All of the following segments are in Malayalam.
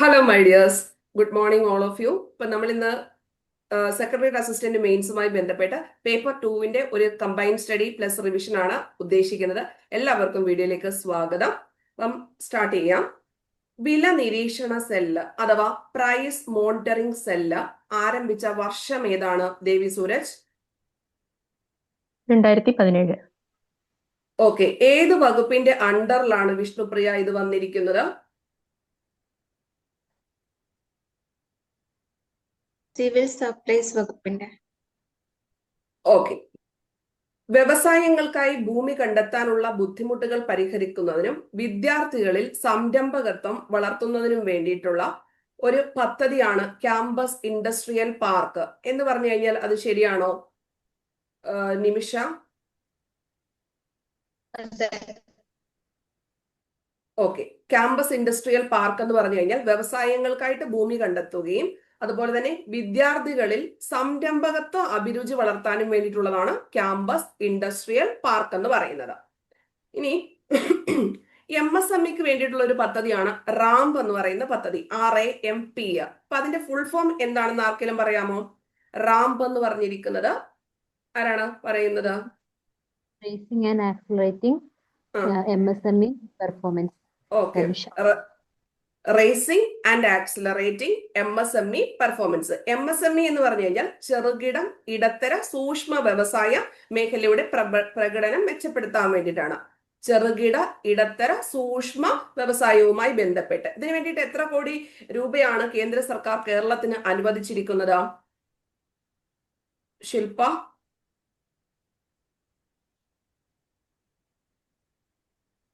Hello my dears good morning all of you ഇപ്പൊ നമ്മൾ ഇന്ന് സെക്രട്ടറി അസിസ്റ്റന്റ് മെയിൻസുമായി ബന്ധപ്പെട്ട് പേപ്പർ ടൂവിന്റെ ഒരു കമ്പൈൻ സ്റ്റഡി പ്ലസ് റിവിഷൻ ആണ് ഉദ്ദേശിക്കുന്നത്. എല്ലാവർക്കും വീഡിയോയിലേക്ക് സ്വാഗതം. അപ്പം സ്റ്റാർട്ട് ചെയ്യാം. വില നിരീക്ഷണ സെല്ല് അഥവാ പ്രൈസ് മോണിറ്ററിംഗ് സെല്ല് ആരംഭിച്ച വർഷം ഏതാണ് ദേവി സൂരജ്? രണ്ടായിരത്തി പതിനേഴ് ഓക്കെ ഏത് വകുപ്പിന്റെ അണ്ടറിലാണ് വിഷ്ണുപ്രിയ ഇത് വന്നിരിക്കുന്നത്? സിവിൽ സപ്ലൈസ് വകുപ്പിന്റെ. ഓക്കെ. വ്യവസായങ്ങൾക്കായി ഭൂമി കണ്ടെത്താനുള്ള ബുദ്ധിമുട്ടുകൾ പരിഹരിക്കുന്നതിനും വിദ്യാർത്ഥികളിൽ സംരംഭകത്വം വളർത്തുന്നതിനും വേണ്ടിയിട്ടുള്ള ഒരു പദ്ധതിയാണ് ക്യാമ്പസ് ഇൻഡസ്ട്രിയൽ പാർക്ക് എന്ന് പറഞ്ഞു കഴിഞ്ഞാൽ അത് ശരിയാണോ? Nimisha. Okay. Campus industrial park എന്ന് പറഞ്ഞു കഴിഞ്ഞാൽ വ്യവസായങ്ങൾക്കായിട്ട് ഭൂമി കണ്ടെത്തുകയും അതുപോലെ തന്നെ വിദ്യാർത്ഥികളിൽ സംരംഭകത്വ അഭിരുചി വളർത്താനും വേണ്ടിയിട്ടുള്ളതാണ് ക്യാമ്പസ് ഇൻഡസ്ട്രിയൽ പാർക്ക് എന്ന് പറയുന്നത്. ഇനി എം എസ് എം ഇക്ക് വേണ്ടിയിട്ടുള്ള ഒരു പദ്ധതിയാണ് റാംപ് എന്ന് പറയുന്ന പദ്ധതി ആർ എ എം പി അപ്പൊ അതിന്റെ ഫുൾ ഫോം എന്താണെന്ന് ആർക്കെങ്കിലും പറയാമോ? റാംപ് എന്ന് പറഞ്ഞിരിക്കുന്നത് ആരാണ് പറയുന്നത്? And accelerating. M S M E performance okay. Raising and accelerating M S M E performance M S M E എന്ന് പറഞ്ഞു കഴിഞ്ഞാൽ ചെറുകിടം ഇടത്തര സൂക്ഷ്മ വ്യവസായ മേഖലയുടെ പ്രകടനം മെച്ചപ്പെടുത്താൻ വേണ്ടിയിട്ടാണ്. ചെറുകിട ഇടത്തര സൂക്ഷ്മ വ്യവസായവുമായി ബന്ധപ്പെട്ട്. ഇതിനു വേണ്ടിയിട്ട് എത്ര കോടി രൂപയാണ് കേന്ദ്ര സർക്കാർ കേരളത്തിന് അനുവദിച്ചിരിക്കുന്നത്? ശില്പ?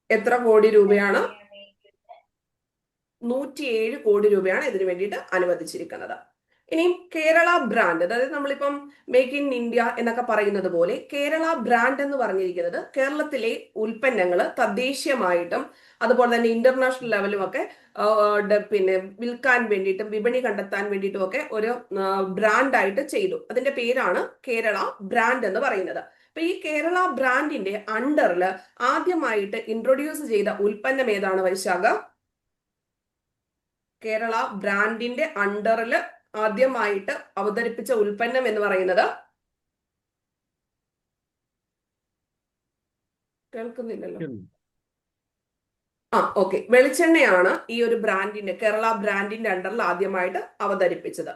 എത്ര കോടി രൂപയാണ്? നൂറ്റിയേഴ് കോടി രൂപയാണ് ഇതിനു വേണ്ടിയിട്ട് അനുവദിച്ചിരിക്കുന്നത്. ഇനി കേരള ബ്രാൻഡ് അതായത് നമ്മളിപ്പം മേക്ക് ഇൻ ഇന്ത്യ എന്നൊക്കെ പറയുന്നത് പോലെ കേരള ബ്രാൻഡ് എന്ന് പറഞ്ഞിരിക്കുന്നത് കേരളത്തിലെ ഉൽപ്പന്നങ്ങൾ തദ്ദേശീയമായിട്ടും അതുപോലെ തന്നെ ഇന്റർനാഷണൽ ലെവലും ഒക്കെ പിന്നെ വിൽക്കാൻ വേണ്ടിയിട്ടും വിപണി കണ്ടെത്താൻ വേണ്ടിയിട്ടും ഒക്കെ ഒരു ബ്രാൻഡായിട്ട് ചെയ്തു. അതിന്റെ പേരാണ് കേരള ബ്രാൻഡ് എന്ന് പറയുന്നത്. അപ്പൊ ഈ കേരള ബ്രാൻഡിന്റെ അണ്ടറിൽ ആദ്യമായിട്ട് ഇൻട്രൊഡ്യൂസ് ചെയ്ത ഉൽപ്പന്നം ഏതാണ് വൈശാഖ? കേരള ബ്രാൻഡിന്റെ അണ്ടറിൽ ആദ്യമായിട്ട് അവതരിപ്പിച്ച ഉൽപ്പന്നം എന്ന് പറയുന്നത് കേൾക്കുന്നില്ലല്ലോ? ആ ഓക്കെ വെളിച്ചെണ്ണയാണ് ഈ ഒരു ബ്രാൻഡിന്റെ കേരള ബ്രാൻഡിന്റെ അണ്ടറിൽ ആദ്യമായിട്ട് അവതരിപ്പിച്ചത്.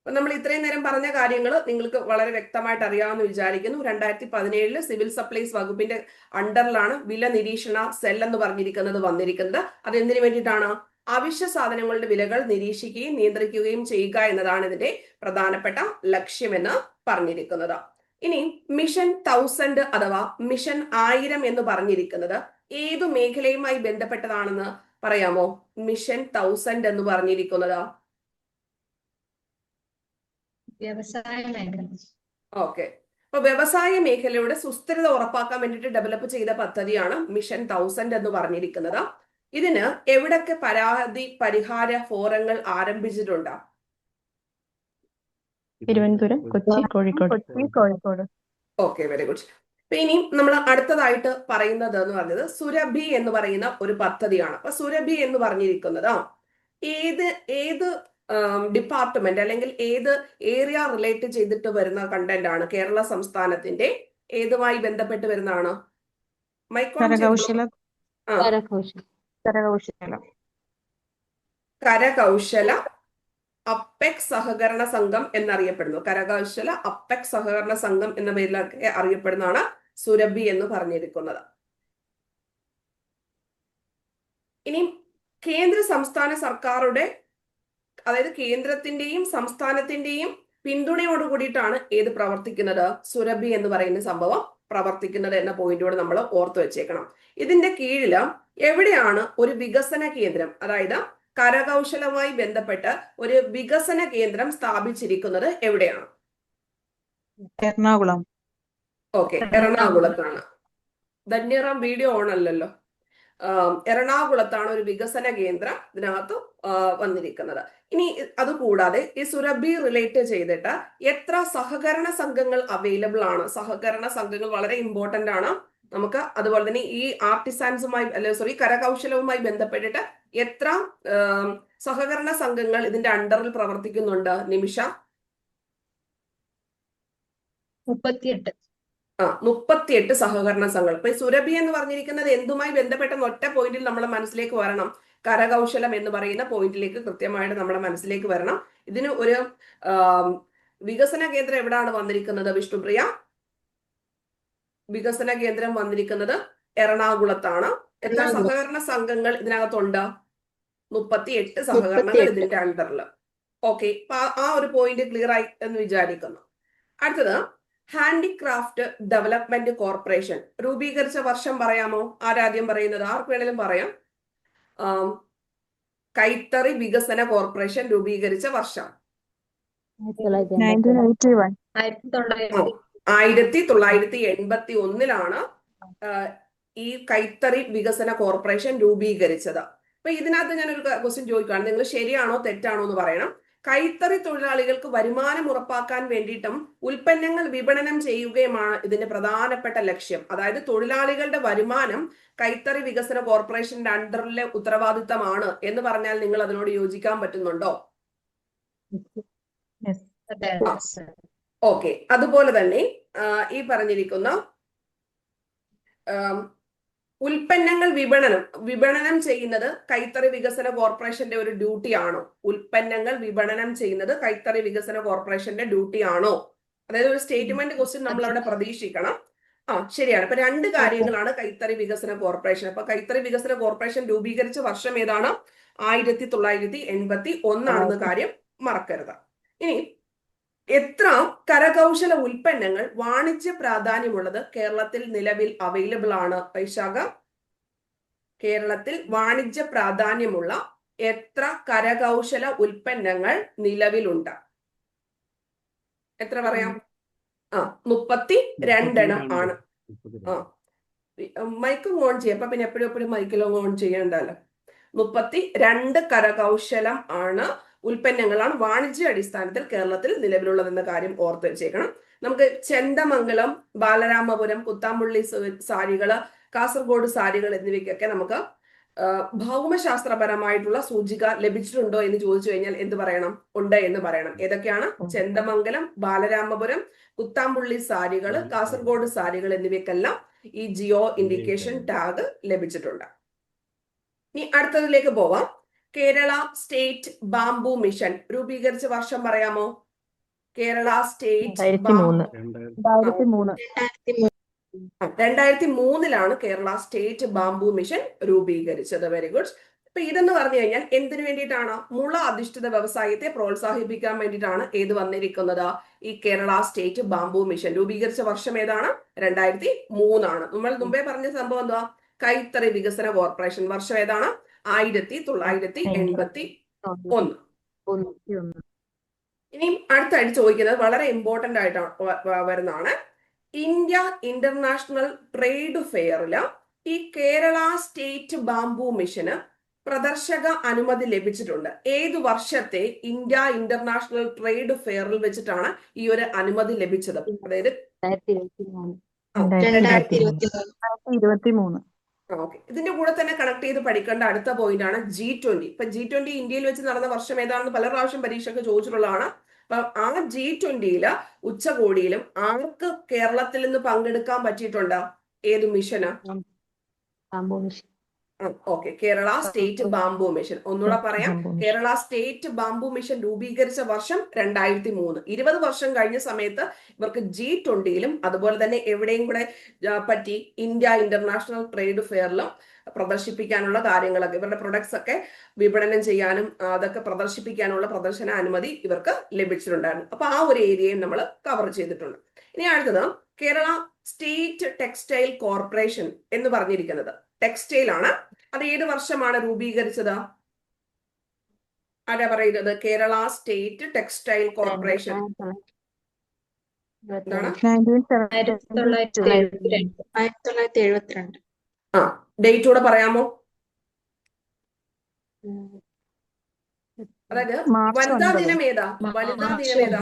അപ്പൊ നമ്മൾ ഇത്രയും നേരം പറഞ്ഞ കാര്യങ്ങൾ നിങ്ങൾക്ക് വളരെ വ്യക്തമായിട്ട് അറിയാമെന്ന് വിചാരിക്കുന്നു. രണ്ടായിരത്തി പതിനേഴിൽ സിവിൽ സപ്ലൈസ് വകുപ്പിന്റെ അണ്ടറിലാണ് വില നിരീക്ഷണ സെൽ എന്ന് പറഞ്ഞിരിക്കുന്നത് വന്നിരിക്കുന്നത്. അത് എന്തിനു വേണ്ടിയിട്ടാണ്? അവശ്യ സാധനങ്ങളുടെ വിലകൾ നിരീക്ഷിക്കുകയും നിയന്ത്രിക്കുകയും ചെയ്യുക എന്നതാണ് ഇതിന്റെ പ്രധാനപ്പെട്ട ലക്ഷ്യമെന്ന് പറഞ്ഞിരിക്കുന്നത്. ഇനി മിഷൻ തൗസൻഡ് അഥവാ മിഷൻ ആയിരം എന്ന് പറഞ്ഞിരിക്കുന്നത് ഏതു മേഖലയുമായി ബന്ധപ്പെട്ടതാണെന്ന് പറയാമോ? മിഷൻ തൗസൻഡ് എന്ന് പറഞ്ഞിരിക്കുന്നത്? വ്യവസായ മേഖല. ഓക്കെ. അപ്പൊ വ്യവസായ മേഖലയുടെ സുസ്ഥിരത ഉറപ്പാക്കാൻ വേണ്ടിയിട്ട് ഡെവലപ്പ് ചെയ്ത പദ്ധതിയാണ് മിഷൻ തൗസൻഡ് എന്ന് പറഞ്ഞിരിക്കുന്നത്. ഇതിന് എവിടൊക്കെ പരാതി പരിഹാര ഫോറങ്ങൾ ആരംഭിച്ചിട്ടുണ്ട്? Thiruvananthapuram Kochi Kozhikode. Kozhikode. Okay very good. അപ്പൊ ഇനി നമ്മൾ അടുത്തതായിട്ട് പറയുന്നത് എന്ന് പറഞ്ഞത് സുരഭി എന്ന് പറയുന്ന ഒരു പദ്ധതിയാണ്. അപ്പൊ സുരഭി എന്ന് പറഞ്ഞിരിക്കുന്നത് ഏത് ഏത് ഡിപ്പാർട്ട്മെന്റ് അല്ലെങ്കിൽ ഏത് ഏരിയ റിലേറ്റ് ചെയ്തിട്ട് വരുന്ന കണ്ടന്റ് ആണ് കേരള സംസ്ഥാനത്തിന്റെ ഏതുമായി ബന്ധപ്പെട്ട് വരുന്നതാണ്? മൈക്കോൺ കരകൗശല. കരകൗശലം അപ്പെക് സഹകരണ സംഘം എന്നറിയപ്പെടുന്നു. കരകൗശല അപ്പെക് സഹകരണ സംഘം എന്ന പേരിലൊക്കെ അറിയപ്പെടുന്നതാണ് സുരഭി എന്ന് പറഞ്ഞിരിക്കുന്നത്. ഇനി കേന്ദ്ര സംസ്ഥാന സർക്കാരുടെ അതായത് കേന്ദ്രത്തിന്റെയും സംസ്ഥാനത്തിന്റെയും പിന്തുണയോട് കൂടിയിട്ടാണ് ഏത് പ്രവർത്തിക്കുന്നത്? സുരഭി എന്ന് പറയുന്ന സംഭവം പ്രവർത്തിക്കുന്നത് എന്ന പോയിന്റോട് നമ്മൾ ഓർത്തു വെച്ചേക്കണം. ഇതിന്റെ കീഴിൽ എവിടെയാണ് ഒരു വികസന കേന്ദ്രം? അതായത് കരകൗശലവുമായി ബന്ധപ്പെട്ട് ഒരു വികസന കേന്ദ്രം സ്ഥാപിച്ചിരിക്കുന്നത് എവിടെയാണ്? എറണാകുളം. ഓക്കെ എറണാകുളത്താണ്. ധന്യറാം വീഡിയോ ഓൺ അല്ലല്ലോ. എറണാകുളത്താണ് ഒരു വികസന കേന്ദ്രം ഇതിനകത്ത് വന്നിരിക്കുന്നത്. ഇനി അതുകൂടാതെ ഈ സുരഭി റിലേറ്റ് ചെയ്തിട്ട് എത്ര സഹകരണ സംഘങ്ങൾ അവൈലബിൾ ആണ്? സഹകരണ സംഘങ്ങൾ വളരെ ഇമ്പോർട്ടന്റ് ആണ്. നമുക്ക് അതുപോലെ തന്നെ ഈ ആർട്ടിസാൻസുമായി അല്ലെ സോറി കരകൗശലവുമായി ബന്ധപ്പെട്ടിട്ട് എത്ര സഹകരണ സംഘങ്ങൾ ഇതിന്റെ അണ്ടറിൽ പ്രവർത്തിക്കുന്നുണ്ട്? നിമിഷ. മുപ്പത്തിയെട്ട്. ആ മുപ്പത്തിയെട്ട് സഹകരണ സംഘങ്ങൾ. ഇപ്പൊ സുരഭി എന്ന് പറഞ്ഞിരിക്കുന്നത് എന്തുമായി ബന്ധപ്പെട്ട ഒറ്റ പോയിന്റിൽ നമ്മുടെ മനസ്സിലേക്ക് വരണം. കരകൗശലം എന്ന് പറയുന്ന പോയിന്റിലേക്ക് കൃത്യമായിട്ട് നമ്മുടെ മനസ്സിലേക്ക് വരണം. ഇതിന് ഒരു വികസന കേന്ദ്രം എവിടെയാണ് വന്നിരിക്കുന്നത് വിഷ്ണുപ്രിയ? വികസന കേന്ദ്രം വന്നിരിക്കുന്നത് എറണാകുളത്താണ്. എത്ര സഹകരണ സംഘങ്ങൾ ഇതിനകത്തുണ്ട്. മുപ്പത്തി എട്ട് സഹകരണങ്ങൾ. ഇതിന്റെ അണ്ടറിൽ ഓക്കെ ആ ഒരു പോയിന്റ് ക്ലിയർ ആയി എന്ന് വിചാരിക്കുന്നു. അടുത്തത് ഹാൻഡിക്രാഫ്റ്റ് ഡെവലപ്മെന്റ് കോർപ്പറേഷൻ. രൂപീകരിച്ച വർഷം പറയാമോ? ആരാദ്യം പറയുന്നത്? ആർക്ക് വേണേലും പറയാം. കൈത്തറി വികസന കോർപ്പറേഷൻ രൂപീകരിച്ച വർഷം. ആയിരത്തി തൊള്ളായിരത്തി എൺപത്തി ഒന്നിലാണ് ഈ കൈത്തറി വികസന കോർപ്പറേഷൻ രൂപീകരിച്ചത്. അപ്പൊ ഇതിനകത്ത് ഞാനൊരു ക്വസ്റ്റ്യൻ ചോദിക്കുകയാണ്. നിങ്ങൾ ശരിയാണോ തെറ്റാണോ എന്ന് പറയണം. കൈത്തറി തൊഴിലാളികൾക്ക് വരുമാനം ഉറപ്പാക്കാൻ വേണ്ടിയിട്ടും ഉൽപ്പന്നങ്ങൾ വിപണനം ചെയ്യുകയുമാണ് ഇതിന്റെ പ്രധാനപ്പെട്ട ലക്ഷ്യം. അതായത് തൊഴിലാളികളുടെ വരുമാനം കൈത്തറി വികസന കോർപ്പറേഷന്റെ അണ്ടറിലെ ഉത്തരവാദിത്തമാണ് എന്ന് പറഞ്ഞാൽ നിങ്ങൾ അതിനോട് യോജിക്കാൻ പറ്റുന്നുണ്ടോ. ഓക്കെ അതുപോലെ തന്നെ ഈ പറഞ്ഞിരിക്കുന്ന ഉൽപ്പന്നങ്ങൾ വിപണനം വിപണനം ചെയ്യുന്നത് കൈത്തറി വികസന കോർപ്പറേഷന്റെ ഒരു ഡ്യൂട്ടി ആണോ? ഉൽപ്പന്നങ്ങൾ വിപണനം ചെയ്യുന്നത് കൈത്തറി വികസന കോർപ്പറേഷന്റെ ഡ്യൂട്ടി ആണോ? അതായത് ഒരു സ്റ്റേറ്റ്മെന്റ് ക്വസ്റ്റ്യൻ നമ്മൾ അവിടെ പ്രതീക്ഷിക്കണം. ആ ശരിയാണ്. അപ്പൊ രണ്ട് കാര്യങ്ങളാണ് കൈത്തറി വികസന കോർപ്പറേഷൻ. അപ്പൊ കൈത്തറി വികസന കോർപ്പറേഷൻ രൂപീകരിച്ച വർഷം ഏതാണ്? ആയിരത്തി തൊള്ളായിരത്തി എൺപത്തി ഒന്നാണെന്ന കാര്യം മറക്കരുത്. ഇനി എത്ര കരകൗശല ഉൽപ്പന്നങ്ങൾ വാണിജ്യ പ്രാധാന്യമുള്ളത് കേരളത്തിൽ നിലവിൽ അവൈലബിൾ ആണ് വൈശാഖ? കേരളത്തിൽ വാണിജ്യ പ്രാധാന്യമുള്ള എത്ര കരകൗശല ഉൽപ്പന്നങ്ങൾ നിലവിലുണ്ട്? എത്ര പറയാം? ആ മുപ്പത്തി രണ്ടെണ്ണം ആണ്. ആ. മൈക്കും ഓൺ ചെയ്യാം. അപ്പൊ പിന്നെ എപ്പോഴും എപ്പോഴും മൈക്കിലും ഓൺ ചെയ്യണ്ടല്ലോ മുപ്പത്തി രണ്ട് കരകൗശലം ആണ് ഉൽപ്പന്നങ്ങളാണ് വാണിജ്യ അടിസ്ഥാനത്തിൽ കേരളത്തിൽ നിലവിലുള്ളതെന്ന കാര്യം ഓർത്ത് വെച്ചേക്കണം. നമുക്ക് ചെണ്ടമംഗലം ബാലരാമപുരം കുത്താമ്പുള്ളി സാരികൾ കാസർഗോഡ് സാരികൾ എന്നിവയ്ക്കൊക്കെ നമുക്ക് ഭൗമശാസ്ത്രപരമായിട്ടുള്ള സൂചിക ലഭിച്ചിട്ടുണ്ടോ എന്ന് ചോദിച്ചു കഴിഞ്ഞാൽ എന്ത് പറയണം? ഉണ്ട് എന്ന് പറയണം. ഏതൊക്കെയാണ്? ചെന്തമംഗലം ബാലരാമപുരം കുത്താമ്പുള്ളി സാരികൾ കാസർഗോഡ് സാരികൾ എന്നിവയ്ക്കെല്ലാം ഈ ജിയോ ഇൻഡിക്കേഷൻ ടാഗ് ലഭിച്ചിട്ടുണ്ട്. ഇനി അടുത്തതിലേക്ക് പോവാം. Kerala state bamboo mission. രൂപീകരിച്ച വർഷം പറയാമോ? കേരള സ്റ്റേറ്റ് രണ്ടായിരത്തി മൂന്ന് രണ്ടായിരത്തി മൂന്ന് രണ്ടായിരത്തി മൂന്ന് രണ്ടായിരത്തി രണ്ടായിരത്തി മൂന്നിലാണ് കേരള സ്റ്റേറ്റ് ബാംബു മിഷൻ രൂപീകരിച്ചത്. വെരി ഗുഡ് ഇപ്പൊ ഇതെന്ന് പറഞ്ഞു കഴിഞ്ഞാൽ എന്തിനു വേണ്ടിയിട്ടാണ്? മുള അധിഷ്ഠിത വ്യവസായത്തെ പ്രോത്സാഹിപ്പിക്കാൻ വേണ്ടിയിട്ടാണ് ഏത് വന്നിരിക്കുന്നത്? ഈ കേരള സ്റ്റേറ്റ് ബാംബു മിഷൻ രൂപീകരിച്ച വർഷം ഏതാണ്? രണ്ടായിരത്തി മൂന്നാണ് നമ്മൾ മുമ്പേ പറഞ്ഞ സംഭവം എന്തുവാ? കൈത്തറി വികസന കോർപ്പറേഷൻ വർഷം ഏതാണ്? ആയിരത്തി തൊള്ളായിരത്തി എൺപത്തി ഒന്ന്. ഇനിയും അടുത്തായിട്ട് ചോദിക്കുന്നത് വളരെ ഇമ്പോർട്ടന്റ് വ- വരുന്നതാണ്. ഇന്ത്യ ഇന്റർനാഷണൽ ട്രേഡ് ഫെയറിൽ ഈ കേരള സ്റ്റേറ്റ് ബാംബു മിഷന് പ്രദർശക അനുമതി ലഭിച്ചിട്ടുണ്ട്. ഏത് വർഷത്തെ ഇന്ത്യ ഇന്റർനാഷണൽ ട്രേഡ് ഫെയറിൽ വെച്ചിട്ടാണ് ഈ ഒരു അനുമതി ലഭിച്ചത്? അതായത് ഓക്കെ ഇതിന്റെ കൂടെ തന്നെ കണക്ട് ചെയ്ത് പഠിക്കേണ്ട അടുത്ത പോയിന്റ് ആണ് ജി ട്വന്റി ഇപ്പൊ ജി ട്വന്റി ഇന്ത്യയിൽ വെച്ച് നടന്ന വർഷം ഏതാണെന്ന് പല പ്രാവശ്യം പരീക്ഷയ്ക്ക് ചോദിച്ചിട്ടുള്ളതാണ് അപ്പൊ ആ ജി ട്വന്റിയിൽ ഉച്ചകോടിയിലും ആർക്ക് കേരളത്തിൽ നിന്ന് പങ്കെടുക്കാൻ പറ്റിയിട്ടുണ്ട് ഏത് മിഷന് okay Kerala state bamboo mission ഒന്നുകൂടെ പറയാം. കേരള സ്റ്റേറ്റ് ബാംബു മിഷൻ രൂപീകരിച്ച വർഷം രണ്ടായിരത്തി മൂന്ന് ഇരുപത് വർഷം കഴിഞ്ഞ സമയത്ത് ഇവർക്ക് ജി ട്വന്റിയിലും അതുപോലെ തന്നെ എവിടെയും കൂടെ പറ്റി ഇന്ത്യ ഇന്റർനാഷണൽ ട്രേഡ് ഫെയറിലും പ്രദർശിപ്പിക്കാനുള്ള കാര്യങ്ങളൊക്കെ ഇവരുടെ പ്രൊഡക്ട്സ് ഒക്കെ വിപണനം ചെയ്യാനും അതൊക്കെ പ്രദർശിപ്പിക്കാനുള്ള പ്രദർശന അനുമതി ഇവർക്ക് ലഭിച്ചിട്ടുണ്ടായിരുന്നു. അപ്പൊ ആ ഒരു ഏരിയയും നമ്മൾ കവർ ചെയ്തിട്ടുണ്ട്. ഇനി അടുത്തത് കേരള സ്റ്റേറ്റ് ടെക്സ്റ്റൈൽ കോർപ്പറേഷൻ എന്ന് പറഞ്ഞിരിക്കുന്നത്. ടെക്സ്റ്റൈൽ ആണ് അത് ഏത് വർഷമാണ് രൂപീകരിച്ചത്? ആരാ പറയുന്നത്? Kerala state textile corporation. ആ ഡേറ്റ് കൂടെ പറയാമോ? അതായത് വനിതാ ദിനം ഏതാ? വനിതാ ദിനം ഏതാ?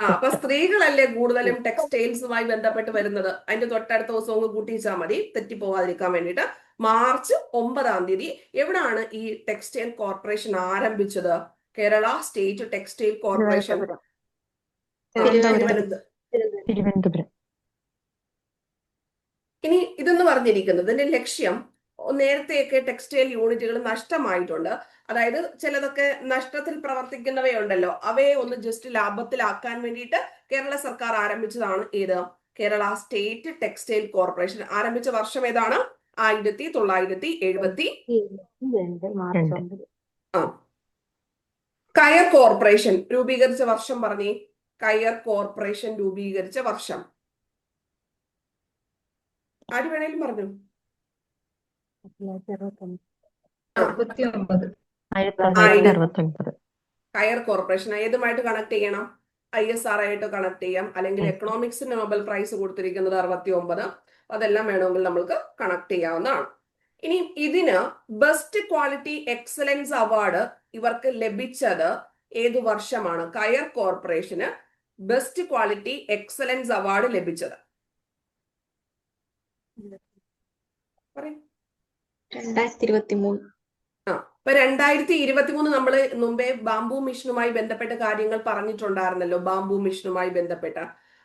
ആ, അപ്പൊ സ്ത്രീകളല്ലേ കൂടുതലും ടെക്സ്റ്റൈൽസുമായി ബന്ധപ്പെട്ട് വരുന്നത്? അതിന്റെ തൊട്ടടുത്ത ദിവസം ഒന്ന് കൂട്ടിച്ചാൽ മതി. തെറ്റിപ്പോവാതിരിക്കാൻ വേണ്ടിട്ട് മാർച്ച് ഒമ്പതാം തീയതി എവിടാണ് ഈ ടെക്സ്റ്റൈൽ കോർപ്പറേഷൻ ആരംഭിച്ചത്? Kerala state textile corporation. Thiruvananthapuram. ഇനി ഇതെന്ന് പറഞ്ഞിരിക്കുന്നത് ഇതിന്റെ ലക്ഷ്യം നേരത്തെയൊക്കെ ടെക്സ്റ്റൈൽ യൂണിറ്റുകൾ നഷ്ടമായിട്ടുണ്ട്. അതായത് ചിലതൊക്കെ നഷ്ടത്തിൽ പ്രവർത്തിക്കുന്നവയുണ്ടല്ലോ അവയെ ഒന്ന് ജസ്റ്റ് ലാഭത്തിലാക്കാൻ വേണ്ടിയിട്ട് കേരള സർക്കാർ ആരംഭിച്ചതാണ് ഏത്? കേരള സ്റ്റേറ്റ് ടെക്സ്റ്റൈൽ കോർപ്പറേഷൻ ആരംഭിച്ച വർഷം ഏതാണ്? ആയിരത്തി തൊള്ളായിരത്തി എഴുപത്തി. ആ. കയർ കോർപ്പറേഷൻ രൂപീകരിച്ച വർഷം പറഞ്ഞേ. കയർ കോർപ്പറേഷൻ രൂപീകരിച്ച വർഷം. ആര് വേണേലും പറഞ്ഞു തൊള്ളായിരത്തി അറുപത്തൊന്ന് അറുപത്തി ഒമ്പത് ആയിരത്തി തൊള്ളായിരത്തി ആയിരത്തി- അറുപത്തി ഒൻപത് കയർ കോർപ്പറേഷൻ ഏതുമായിട്ട് കണക്ട് ചെയ്യണം? ഐ എസ് ആർ ആയിട്ട് കണക്ട് ചെയ്യാം. അല്ലെങ്കിൽ എക്കണോമിക്സ് എക്കണോമിക്സിന് നോബൽ പ്രൈസ് കൊടുത്തിരിക്കുന്നത് അറുപത്തി ഒമ്പത് അതെല്ലാം വേണമെങ്കിൽ നമ്മൾക്ക് കണക്ട് ചെയ്യാവുന്നതാണ്. ഇനി ഇതിന് ബെസ്റ്റ് ക്വാളിറ്റി എക്സലൻസ് അവാർഡ് ഇവർക്ക് ലഭിച്ചത് ഏതു വർഷമാണ്? കയർ കോർപ്പറേഷന് ബെസ്റ്റ് ക്വാളിറ്റി എക്സലൻസ് അവാർഡ് ലഭിച്ചത്. പറയൂ. രണ്ടായിരത്തി ഇരുപത്തി മൂന്ന് ഇപ്പൊ രണ്ടായിരത്തി ഇരുപത്തി മൂന്ന് നമ്മൾ മുമ്പേ ബാംബു മിഷനുമായി ബന്ധപ്പെട്ട കാര്യങ്ങൾ പറഞ്ഞിട്ടുണ്ടായിരുന്നല്ലോ ബാംബു മിഷനുമായി ബന്ധപ്പെട്ട.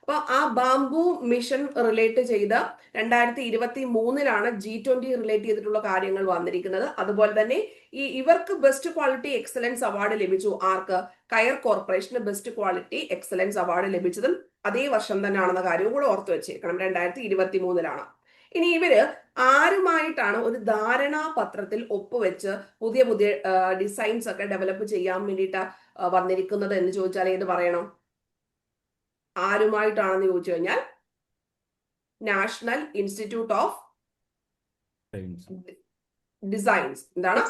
അപ്പൊ ആ ബാംബു മിഷൻ റിലേറ്റ് ചെയ്ത രണ്ടായിരത്തി ഇരുപത്തി മൂന്നിലാണ് ജി ട്വന്റി റിലേറ്റ് ചെയ്തിട്ടുള്ള കാര്യങ്ങൾ വന്നിരിക്കുന്നത്. അതുപോലെ തന്നെ ഈ ഇവർക്ക് ബെസ്റ്റ് ക്വാളിറ്റി എക്സലൻസ് അവാർഡ് ലഭിച്ചു. ആർക്ക്? കയർ കോർപ്പറേഷന് ബെസ്റ്റ് ക്വാളിറ്റി എക്സലൻസ് അവാർഡ് ലഭിച്ചതും അതേ വർഷം തന്നെയാണെന്ന കാര്യവും കൂടെ ഓർത്തു വെച്ചേക്കണം. രണ്ടായിരത്തി ഇരുപത്തി മൂന്നിലാണ് ഇനി ഇവർ ആരുമായിട്ടാണ് ഒരു ധാരണാപത്രത്തിൽ ഒപ്പുവെച്ച് പുതിയ പുതിയ ഡിസൈൻസ് ഒക്കെ ഡെവലപ്പ് ചെയ്യാൻ വേണ്ടിയിട്ട് വന്നിരിക്കുന്നത് എന്ന് ചോദിച്ചാൽ ഏത് പറയണം? ആരുമായിട്ടാണെന്ന് ചോദിച്ചു കഴിഞ്ഞാൽ നാഷണൽ ഇൻസ്റ്റിറ്റ്യൂട്ട് ഓഫ് ഡിസൈൻസ്. എന്താണ്?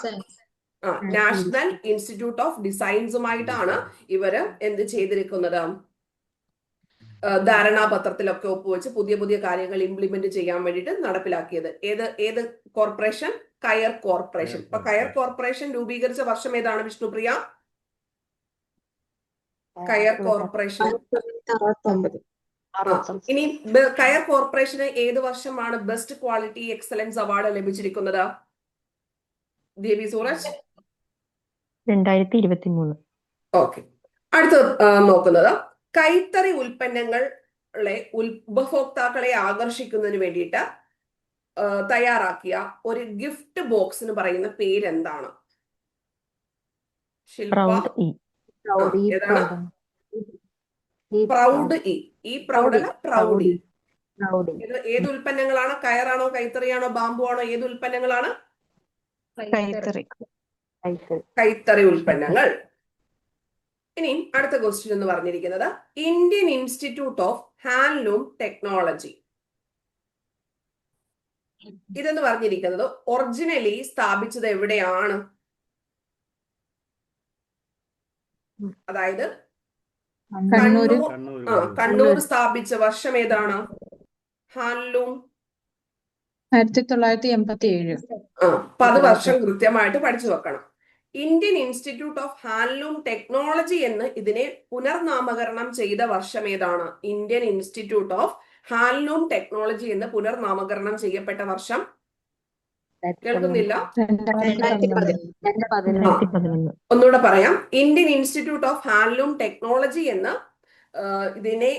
ആ നാഷണൽ ഇൻസ്റ്റിറ്റ്യൂട്ട് ഓഫ് ഡിസൈൻസുമായിട്ടാണ് ഇവർ എന്ത് ചെയ്തിരിക്കുന്നത്? ധാരണാപത്രത്തിലൊക്കെ ഒപ്പുവെച്ച് പുതിയ പുതിയ കാര്യങ്ങൾ ഇംപ്ലിമെന്റ് ചെയ്യാൻ വേണ്ടിയിട്ട് നടപ്പിലാക്കിയത്. ഏത് ഏത് കോർപ്പറേഷൻ കയർ കോർപ്പറേഷൻ ഇപ്പൊ കയർ കോർപ്പറേഷൻ രൂപീകരിച്ച വർഷം ഏതാണ് വിഷ്ണുപ്രിയ കയർ കോർപ്പറേഷൻ ഇനി കയർ കോർപ്പറേഷന് ഏത് വർഷമാണ് ബെസ്റ്റ് ക്വാളിറ്റി എക്സലൻസ് അവാർഡ് ലഭിച്ചിരിക്കുന്നത്? ദേവി സൂറജ് രണ്ടായിരത്തി ഇരുപത്തി മൂന്ന് ഓക്കെ. അടുത്ത ആ, നോക്കുന്നത്. കൈത്തറി ഉൽപ്പന്നങ്ങളെ ഉപഭോക്താക്കളെ ആകർഷിക്കുന്നതിന് വേണ്ടിയിട്ട് തയ്യാറാക്കിയ ഒരു ഗിഫ്റ്റ് ബോക്സ് എന്ന് പറയുന്ന പേരെന്താണ്? എന്താണ് proud E proud E proud E proud E അല്ല പ്രൗഡി പ്രൗഡ് ഇത് ഏത് ഉൽപ്പന്നങ്ങളാണ്? കയറാണോ കൈത്തറിയാണോ ബാമ്പു ആണോ ഏത് ഉൽപ്പന്നങ്ങളാണ്? കൈത്തറി. കൈത്തറി ഉൽപ്പന്നങ്ങൾ. ഇനി അടുത്ത ക്വസ്റ്റ്യൻ എന്ന് പറഞ്ഞിരിക്കുന്നത് Indian Institute of Handloom Technology ഇതെന്ന് പറഞ്ഞിരിക്കുന്നത് ഒറിജിനലി സ്ഥാപിച്ചത് എവിടെയാണ്? അതായത് കണ്ണൂർ. ആ കണ്ണൂർ സ്ഥാപിച്ച വർഷം ഏതാണ്? ഹാൻഡ്ലൂം ആയിരത്തി തൊള്ളായിരത്തി എൺപത്തി ഏഴ് ആ അപ്പൊ അത് വർഷം കൃത്യമായിട്ട് പഠിച്ചു വെക്കണം. Indian Institute of Handloom Technology എന്ന് ഇതിനെ പുനർനാമകരണം ചെയ്ത വർഷം ഏതാണ്? Indian Institute of Handloom Technology എന്ന് പുനർനാമകരണം ചെയ്യപ്പെട്ട വർഷം. കേൾക്കുന്നില്ല? ഒന്നുകൂടെ പറയാം. Indian Institute of Handloom Technology എന്ന് ഇതിനെ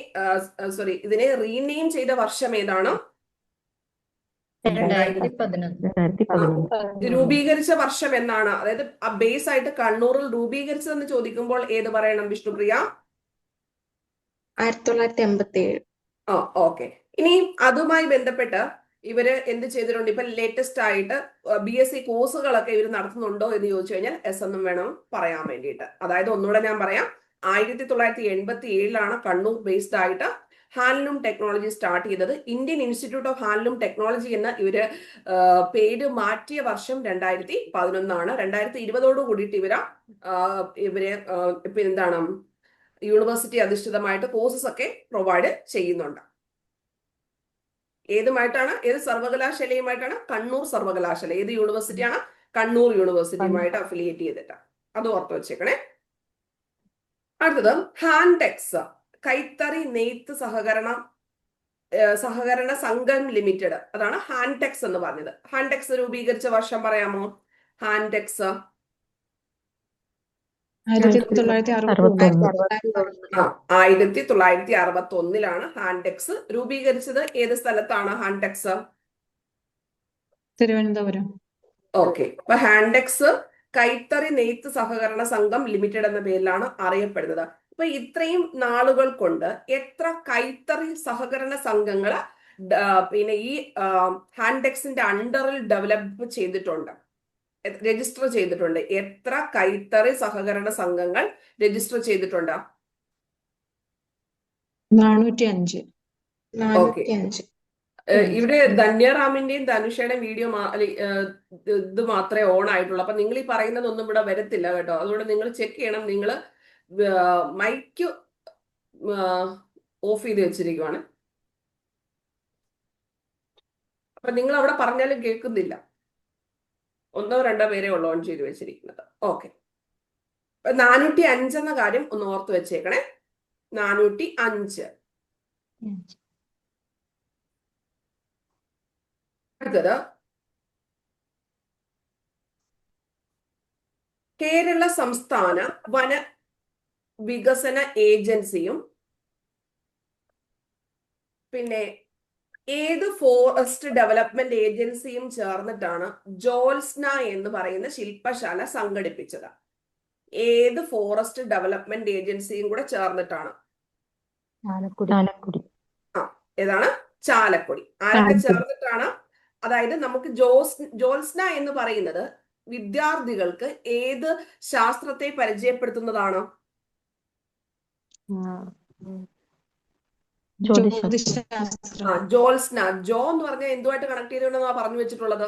സോറി ഇതിനെ റീനെയിം ചെയ്ത വർഷം ഏതാണ് രണ്ടായിരത്തി പതിനൊന്ന് രണ്ടായിരത്തി പതിനൊന്ന് ഇത് രൂപീകരിച്ച വർഷം എന്നാണ്. അതായത് ആ ബേസ് ആയിട്ട് കണ്ണൂറിൽ രൂപീകരിച്ചതെന്ന് ചോദിക്കുമ്പോൾ ഏത് പറയണം വിഷ്ണുപ്രിയ? ആയിരത്തി തൊള്ളായിരത്തി എൺപത്തി ഏഴ് ആ ഓക്കെ ഇനി അതുമായി ബന്ധപ്പെട്ട് ഇവർ എന്ത് ചെയ്തിട്ടുണ്ട്? ഇപ്പൊ ലേറ്റസ്റ്റ് ആയിട്ട് ബി എസ് സി കോഴ്സുകളൊക്കെ ഇവർ നടത്തുന്നുണ്ടോ എന്ന് ചോദിച്ചു കഴിഞ്ഞാൽ എസ് എന്നും വേണം പറയാൻ വേണ്ടിയിട്ട്. അതായത് ഒന്നുകൂടെ ഞാൻ പറയാം. ആയിരത്തി തൊള്ളായിരത്തി എൺപത്തി ഏഴിലാണ് കണ്ണൂർ ബേസ്ഡ് ആയിട്ട് ഹാൻഡ്ലൂം ടെക്നോളജി സ്റ്റാർട്ട് ചെയ്തത്. Indian Institute of Handloom Technology എന്ന ഇവർ പേര് മാറ്റിയ വർഷം രണ്ടായിരത്തി പതിനൊന്നാണ്. രണ്ടായിരത്തി ഇരുപതോട് കൂടിയിട്ട് ഇവർ ഇവരെ ഇവർ ഇപ്പൊ എന്താണ് യൂണിവേഴ്സിറ്റി അധിഷ്ഠിതമായിട്ട് കോഴ്സസ് ഒക്കെ പ്രൊവൈഡ് ചെയ്യുന്നുണ്ട്. ഏതുമായിട്ടാണ്? ഏത് സർവകലാശാലയുമായിട്ടാണ്? കണ്ണൂർ സർവകലാശാല. ഏത് യൂണിവേഴ്സിറ്റിയാണ് കണ്ണൂർ യൂണിവേഴ്സിറ്റിയുമായിട്ട് അഫിലിയേറ്റ് ചെയ്തിട്ട്. അത് ഓർത്ത് വെച്ചേക്കണേ. അടുത്തത് ഹാൻടെക്സ് കൈത്തറി നെയ്ത്ത് സഹകരണ സഹകരണ സംഘം ലിമിറ്റഡ്. അതാണ് ഹാൻടെക്സ് എന്ന് പറഞ്ഞത്. ഹാൻടെക്സ് രൂപീകരിച്ച വർഷം പറയാമോ? ഹാൻടെക്സ്. ആയിരത്തി തൊള്ളായിരത്തി അറുപത്തി ഒന്നിലാണ് ഹാൻടെക്സ് രൂപീകരിച്ചത്. ഏത് സ്ഥലത്താണ് ഹാൻടെക്സ്? തിരുവനന്തപുരം. ഓക്കെ. അപ്പൊ ഹാൻടെക്സ് കൈത്തറി നെയ്ത്ത് സഹകരണ സംഘം ലിമിറ്റഡ് എന്ന പേരിലാണ് അറിയപ്പെടുന്നത്. അപ്പൊ ഇത്രയും നാളുകൾ കൊണ്ട് എത്ര കൈത്തറി സഹകരണ സംഘങ്ങൾ പിന്നെ ഈ ഹാൻഡെക്സിന്റെ അണ്ടറിൽ ഡെവലപ്പ് ചെയ്തിട്ടുണ്ട്. രജിസ്റ്റർ ചെയ്തിട്ടുണ്ട്. എത്ര കൈത്തറി സഹകരണ സംഘങ്ങൾ രജിസ്റ്റർ ചെയ്തിട്ടുണ്ട്? നാനൂറ്റി അഞ്ച് ഇവിടെ ധന്യറാമിന്റെയും ധനുഷയുടെയും വീഡിയോ ഇത് മാത്രമേ ഓൺ ആയിട്ടുള്ളൂ. അപ്പൊ നിങ്ങൾ ഈ പറയുന്നതൊന്നും ഇവിടെ വരത്തില്ല കേട്ടോ. അതുകൊണ്ട് നിങ്ങൾ ചെക്ക് ചെയ്യണം. നിങ്ങൾ മൈക്ക് ഓഫ് ചെയ്ത് വെച്ചിരിക്കുവാണ്. അപ്പൊ നിങ്ങൾ അവിടെ പറഞ്ഞാലും കേൾക്കുന്നില്ല. ഒന്നോ രണ്ടോ പേരെ ഉള്ളൂ ഓൺ ചെയ്ത് വെച്ചിരിക്കുന്നത്. ഓക്കെ. നാനൂറ്റി അഞ്ച് എന്ന കാര്യം ഒന്ന് ഓർത്ത് വെച്ചേക്കണേ. നാനൂറ്റി അഞ്ച്. അടുത്തത്. കേരള സംസ്ഥാന വന വികസന ഏജൻസിയും പിന്നെ ഏത് ഫോറസ്റ്റ് ഡെവലപ്മെന്റ് ഏജൻസിയും ചേർന്നിട്ടാണ് ജോൽസ്ന എന്ന് പറയുന്ന ശില്പശാല സംഘടിപ്പിച്ചത്. ഏത് ഫോറസ്റ്റ് ഡെവലപ്മെന്റ് ഏജൻസിയും കൂടെ ചേർന്നിട്ടാണ്? ചാലക്കുടി. ചാലക്കുടി. ഏതാണ്? ചാലക്കുടി. ആരൊക്കെ ചേർന്നിട്ടാണ്? അതായത് നമുക്ക് ജോസ് ജോത്സ്ന എന്ന് പറയുന്നത് വിദ്യാർത്ഥികൾക്ക് ഏത് ശാസ്ത്രത്തെ പരിചയപ്പെടുത്തുന്നതാണ്? ആ. ജ്യോതിശാസ്ത്രം. ജോത്സ്ന ജോ എന്ന് പറഞ്ഞാൽ എന്തുമായിട്ട് കണക്ട് ചെയ്തുകൊണ്ടെന്നാ പറഞ്ഞു വെച്ചിട്ടുള്ളത്?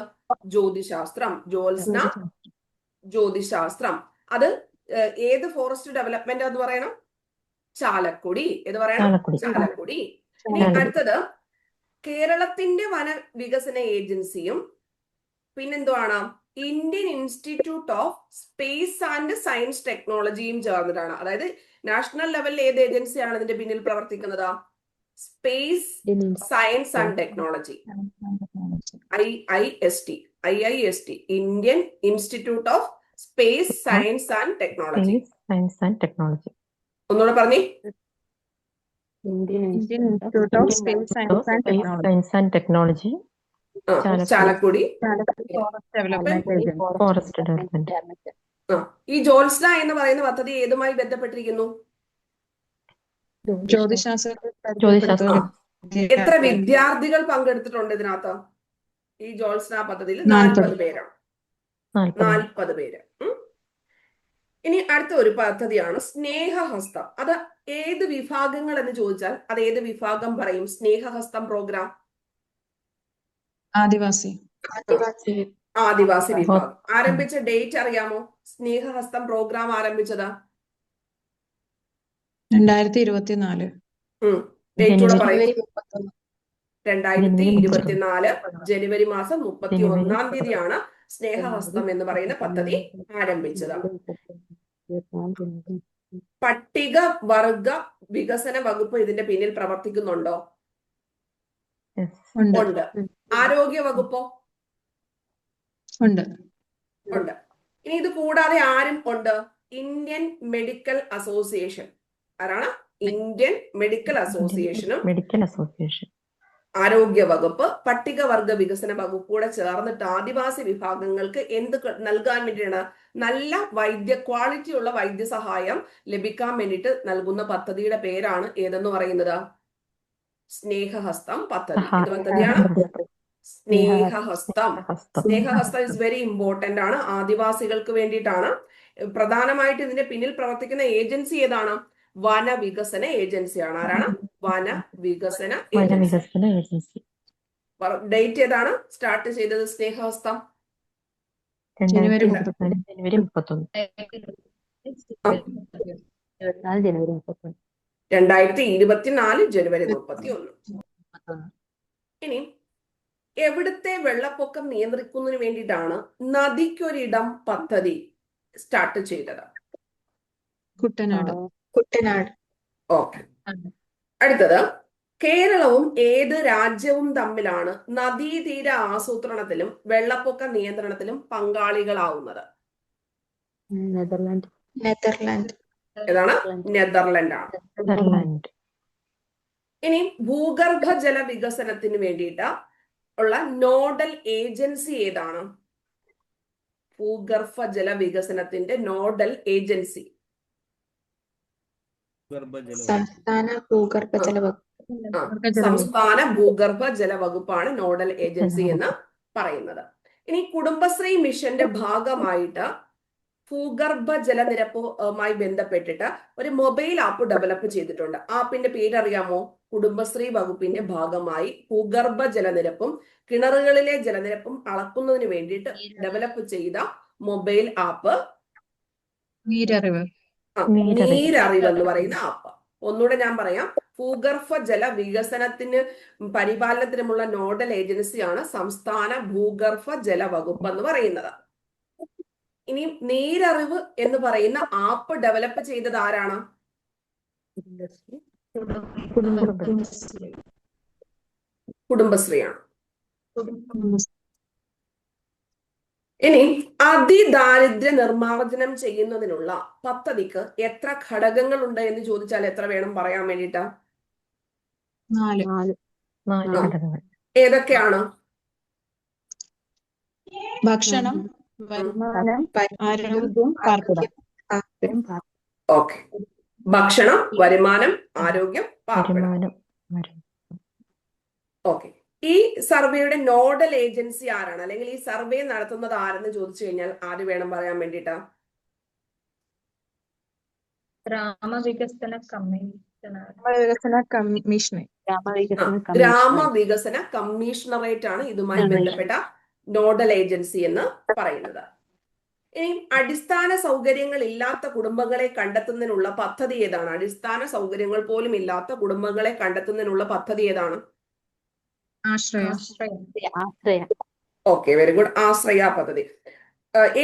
ജ്യോതിശാസ്ത്രം. ജോത്സ്ന ജ്യോതിശാസ്ത്രം. അത് ഏത് ഫോറസ്റ്റ് ഡെവലപ്മെന്റ് എന്ന് പറയണം? ചാലക്കുടി. എന്ന് പറയണം? ചാലക്കുടി. ചാലക്കുടി. ഇനി ചാലക്കുടി. അടുത്തത് കേരളത്തിന്റെ വന വികസന ഏജൻസിയും പിന്നെന്തുവാണ്? Indian Institute of Space and Science ടെക്നോളജിയും ചേർന്നിട്ടാണ്. അതായത് നാഷണൽ ലെവലിൽ ഏത് ഏജൻസിയാണ് ഇതിന്റെ പിന്നിൽ പ്രവർത്തിക്കുന്നത്? Space science and technology. I I S T. I I S T. Indian Institute of Space Science and Technology. Space science and technology. ഒന്നുകൂടെ പറഞ്ഞു. Indian Institute of Space Science and Technology. Chalakudy. Chalakudy. Forest development forest development. ആ. ഈ ജോത്സ്ന എന്ന് പറയുന്ന പദ്ധതി ഏതുമായി ബന്ധപ്പെട്ടിരിക്കുന്നു? ജ്യോതിശാസ്ത്രം. എത്ര വിദ്യാർത്ഥികൾ പങ്കെടുത്തിട്ടുണ്ട് ഇതിനകത്ത്? ഈ ജോത്സ്ന പദ്ധതിയിൽ നാൽപ്പത്. പേരാണ്. നാൽപ്പത് പേര്. ഇനി അടുത്ത ഒരു പദ്ധതിയാണ് സ്നേഹഹസ്തം. അത് ഏത് വിഭാഗങ്ങൾ എന്ന് ചോദിച്ചാൽ അത് ഏത് വിഭാഗം പറയും? സ്നേഹഹസ്തം പ്രോഗ്രാം ആദിവാസി. ആദിവാസി വിഭാഗം. ആരംഭിച്ച ഡേറ്റ് അറിയാമോ? സ്നേഹഹസ്തം പ്രോഗ്രാം ആരംഭിച്ചത്? രണ്ടായിരത്തി ഇരുപത്തിനാല് ജനുവരി. രണ്ടായിരത്തി ഇരുപത്തിനാല് ജനുവരി മാസം മുപ്പത്തി ഒന്നാം തീയതിയാണ് സ്നേഹഹസ്തം എന്ന് പറയുന്ന പദ്ധതി ആരംഭിച്ചത്. പട്ടിക വർഗ വികസന വകുപ്പ് ഇതിന്റെ പിന്നിൽ പ്രവർത്തിക്കുന്നുണ്ടോ? ഉണ്ട്. ഉണ്ട്. ആരോഗ്യ വകുപ്പോ? ഉണ്ട്. ഉണ്ട്. ഇനി ഇത് കൂടാതെ ആരും ഉണ്ട്? ഇന്ത്യൻ മെഡിക്കൽ അസോസിയേഷൻ ആരാണ്? ഇന്ത്യൻ മെഡിക്കൽ അസോസിയേഷനും മെഡിക്കൽ അസോസിയേഷൻ ആരോഗ്യ വകുപ്പ് പട്ടികവർഗ വികസന വകുപ്പൂടെ ചേർന്നിട്ട് ആദിവാസി വിഭാഗങ്ങൾക്ക് എന്ത് നൽകാൻ വേണ്ടിയാണ്? നല്ല വൈദ്യ ക്വാളിറ്റി ഉള്ള വൈദ്യസഹായം ലഭിക്കാൻ വേണ്ടിയിട്ട് നൽകുന്ന പദ്ധതിയുടെ പേരാണ് ഏതെന്ന് പറയുന്നത്? സ്നേഹഹസ്തം പദ്ധതി. ഇത് പദ്ധതിയാണ്? Snehahastham. Snehahastham. Is very important ആണ്. ആദിവാസികൾക്ക് വേണ്ടിയിട്ടാണ്. പ്രധാനമായിട്ട് ഇതിന്റെ പിന്നിൽ പ്രവർത്തിക്കുന്ന ഏജൻസി ഏതാണ്? വന വനവികസന ഏജൻസിയാണ് ആരാണ്? വനവികസന വന ഏജൻസി. വികസന ഏജൻസി. ഡേറ്റ് ഏതാണ്? സ്റ്റാർട്ട് ചെയ്തത് സ്നേഹഹസ്തം? ജനുവരി രണ്ടായിരത്തി ഇരുപത്തിനാല് ജനുവരി മുപ്പത്തൊന്ന്. ഇരുപത്തിനാല് ജനുവരി മുപ്പത്തൊന്ന്. രണ്ടായിരത്തി ഇരുപത്തിനാല് ജനുവരി മുപ്പത്തി ഒന്ന് ഇനി എവിടുത്തെ വെള്ളപ്പൊക്കം നിയന്ത്രിക്കുന്നതിന് വേണ്ടിയിട്ടാണ് നദിക്കൊരിടം പദ്ധതി സ്റ്റാർട്ട് ചെയ്തത്? കുട്ടനാട്. കുട്ടനാട്. ഓക്കെ. അടുത്തത് കേരളവും ഏത് രാജ്യവും തമ്മിലാണ് നദീതീര ആസൂത്രണത്തിലും വെള്ളപ്പൊക്ക നിയന്ത്രണത്തിലും പങ്കാളികളാവുന്നത്? നെതർലാൻഡ്. നെതർലാൻഡ്. ഏതാണ്? നെതർലാൻഡ് ആണ് നെതർലാൻഡ്. ഇനി ഭൂഗർഭ ജല വികസനത്തിന് വേണ്ടിയിട്ട് ഉള്ള നോഡൽ ഏജൻസി ഏതാണ്? ഭൂഗർഭ ജല വികസനത്തിന്റെ നോഡൽ ഏജൻസി സംസ്ഥാന ഭൂഗർഭ ജല വകുപ്പ്. ആ, സംസ്ഥാന ഭൂഗർഭ ജല വകുപ്പാണ് നോഡൽ ഏജൻസി എന്ന് പറയുന്നത്. ഇനി കുടുംബശ്രീ മിഷന്റെ ഭാഗമായിട്ട് ഭൂഗർഭ ജലനിരപ്പുമായി ബന്ധപ്പെട്ടിട്ട് ഒരു മൊബൈൽ ആപ്പ് ഡെവലപ്പ് ചെയ്തിട്ടുണ്ട്. ആപ്പിന്റെ പേരറിയാമോ? കുടുംബശ്രീ വകുപ്പിന്റെ ഭാഗമായി ഭൂഗർഭ ജലനിരപ്പും കിണറുകളിലെ ജലനിരപ്പും അളക്കുന്നതിന് വേണ്ടിയിട്ട് ഡെവലപ്പ് ചെയ്ത മൊബൈൽ ആപ്പ്. നീരറിവ്. നീരറിവ്. എന്ന് പറയുന്ന ആപ്പ്. ഒന്നുകൂടെ ഞാൻ പറയാം. ഭൂഗർഭ ജല വികസനത്തിന് പരിപാലനത്തിനുമുള്ള നോഡൽ ഏജൻസിയാണ് സംസ്ഥാന ഭൂഗർഭ ജല വകുപ്പ് എന്ന് പറയുന്നത്. ഇനി നീരറിവ് എന്ന് പറയുന്ന ആപ്പ് ഡെവലപ്പ് ചെയ്തത് ആരാണ്? കുടുംബശ്രീയാണ്. ഇനി അതിദാരിദ്ര്യ നിർമ്മാർജനം ചെയ്യുന്നതിനുള്ള പദ്ധതിക്ക് എത്ര ഘടകങ്ങൾ ഉണ്ട് എന്ന് ചോദിച്ചാൽ എത്ര വേണം പറയാൻ വേണ്ടിട്ടാ നാല്. നാല്. നാല് ആ. ഘടകങ്ങൾ. ഏതൊക്കെയാണ്? ഭക്ഷണം ആരോഗ്യം പാർപ്പിടം. പാർപ്പിടം. ഓക്കെ. ഭക്ഷണം വരുമാനം ആരോഗ്യം പാർപ്പിടം. ഓക്കെ. ഈ സർവേയുടെ നോഡൽ ഏജൻസി ആരാണ്? അല്ലെങ്കിൽ ഈ സർവേ നടത്തുന്നത് ആരെന്ന് ചോദിച്ചു കഴിഞ്ഞാൽ ആര് വേണം പറയാൻ വേണ്ടിട്ടാ ഗ്രാമവികസന ഗ്രാമവികസന കമ്മീഷണറേറ്റ് ആണ് ഇതുമായി ബന്ധപ്പെട്ട നോഡൽ ഏജൻസി എന്ന് പറയുന്നത്. ഇനി അടിസ്ഥാന സൗകര്യങ്ങൾ ഇല്ലാത്ത കുടുംബങ്ങളെ കണ്ടെത്തുന്നതിനുള്ള പദ്ധതി ഏതാണ്? അടിസ്ഥാന സൗകര്യങ്ങൾ പോലും ഇല്ലാത്ത കുടുംബങ്ങളെ കണ്ടെത്തുന്നതിനുള്ള പദ്ധതി ഏതാണ്? Ashraya. Ashraya. Okay very good. Ashraya പദ്ധതി.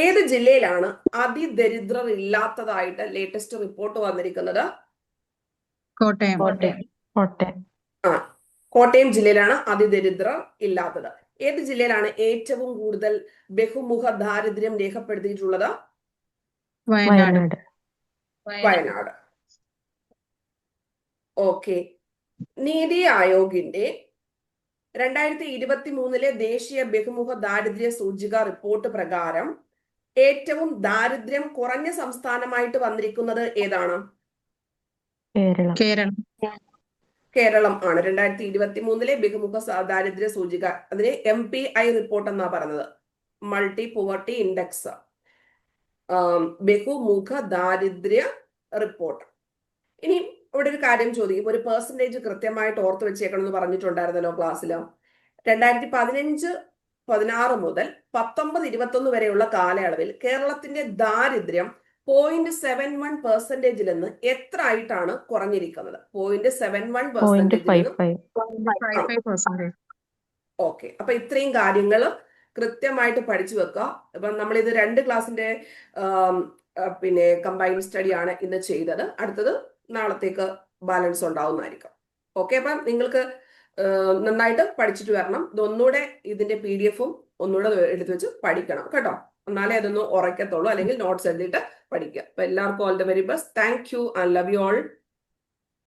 ഏത് ജില്ലയിലാണ് അതിദരിദ്രർ ഇല്ലാത്തതായിട്ട് ലേറ്റസ്റ്റ് റിപ്പോർട്ട് വന്നിരിക്കുന്നത്? കോട്ടയം കോട്ടയം. കോട്ടയം. ആ കോട്ടയം ജില്ലയിലാണ് അതിദരിദ്രർ ഇല്ലാത്തത്. ഏത് ജില്ലയിലാണ് ഏറ്റവും കൂടുതൽ ബഹുമുഖ ദാരിദ്ര്യം രേഖപ്പെടുത്തിയിട്ടുള്ളത്? വയനാട്. വയനാട്. വയനാട് ഓക്കെ. നീതി ആയോഗിന്റെ രണ്ടായിരത്തി ഇരുപത്തി മൂന്നിലെ ദേശീയ ബഹുമുഖ ദാരിദ്ര്യ സൂചിക റിപ്പോർട്ട് പ്രകാരം ഏറ്റവും ദാരിദ്ര്യം കുറഞ്ഞ സംസ്ഥാനമായിട്ട് വന്നിരിക്കുന്നത് ഏതാണ്? കേരളം. കേരളം ആണ്. രണ്ടായിരത്തി ഇരുപത്തി മൂന്നിലെ ബഹുമുഖ ദാരിദ്ര്യ സൂചിക. അതിന് എം പി ഐ റിപ്പോർട്ട് എന്നാ പറഞ്ഞത് മൾട്ടി പോവർട്ടി ഇൻഡെക്സ് ബഹുമുഖ ദാരിദ്ര്യ റിപ്പോർട്ട് ഇനി ഇവിടെ ഒരു കാര്യം ചോദിക്കും. ഒരു പെർസെന്റേജ് കൃത്യമായിട്ട് ഓർത്ത് വെച്ചേക്കണം എന്ന് പറഞ്ഞിട്ടുണ്ടായിരുന്നല്ലോ ക്ലാസ്സിൽ രണ്ടായിരത്തി പതിനഞ്ച് പതിനാറ് മുതൽ പത്തൊമ്പത് ഇരുപത്തൊന്ന് വരെയുള്ള കാലയളവിൽ കേരളത്തിന്റെ ദാരിദ്ര്യം പോയിന്റ് സെവൻ വൺ പെർസെന്റേജിൽ നിന്ന് എത്ര ആയിട്ടാണ് കുറഞ്ഞിരിക്കുന്നത്? Point seven one percentage okay അപ്പൊ ഇത്രയും കാര്യങ്ങൾ കൃത്യമായിട്ട് പഠിച്ചു വെക്കുക. ഇപ്പം നമ്മൾ ഇത് രണ്ട് ക്ലാസ്സിന്റെ പിന്നെ കമ്പൈൻഡ് സ്റ്റഡി ആണ് ഇന്ന് ചെയ്തത്. അടുത്തത് നാളത്തേക്ക് ബാലൻസ് ഉണ്ടാവുന്നതായിരിക്കും. ഓക്കെ അപ്പം നിങ്ങൾക്ക് നന്നായിട്ട് പഠിച്ചിട്ട് വരണം. ഇതൊന്നുകൂടെ ഇതിന്റെ പി ഡി എഫും ഒന്നുകൂടെ എടുത്തു വെച്ച് പഠിക്കണം. കേട്ടോ? എന്നാലേ അതൊന്ന് ഉറക്കത്തുള്ളൂ അല്ലെങ്കിൽ നോട്ട്സ് എഴുതിയിട്ട് പഠിക്കുക. അപ്പൊ എല്ലാവർക്കും all the very best thank you and love you all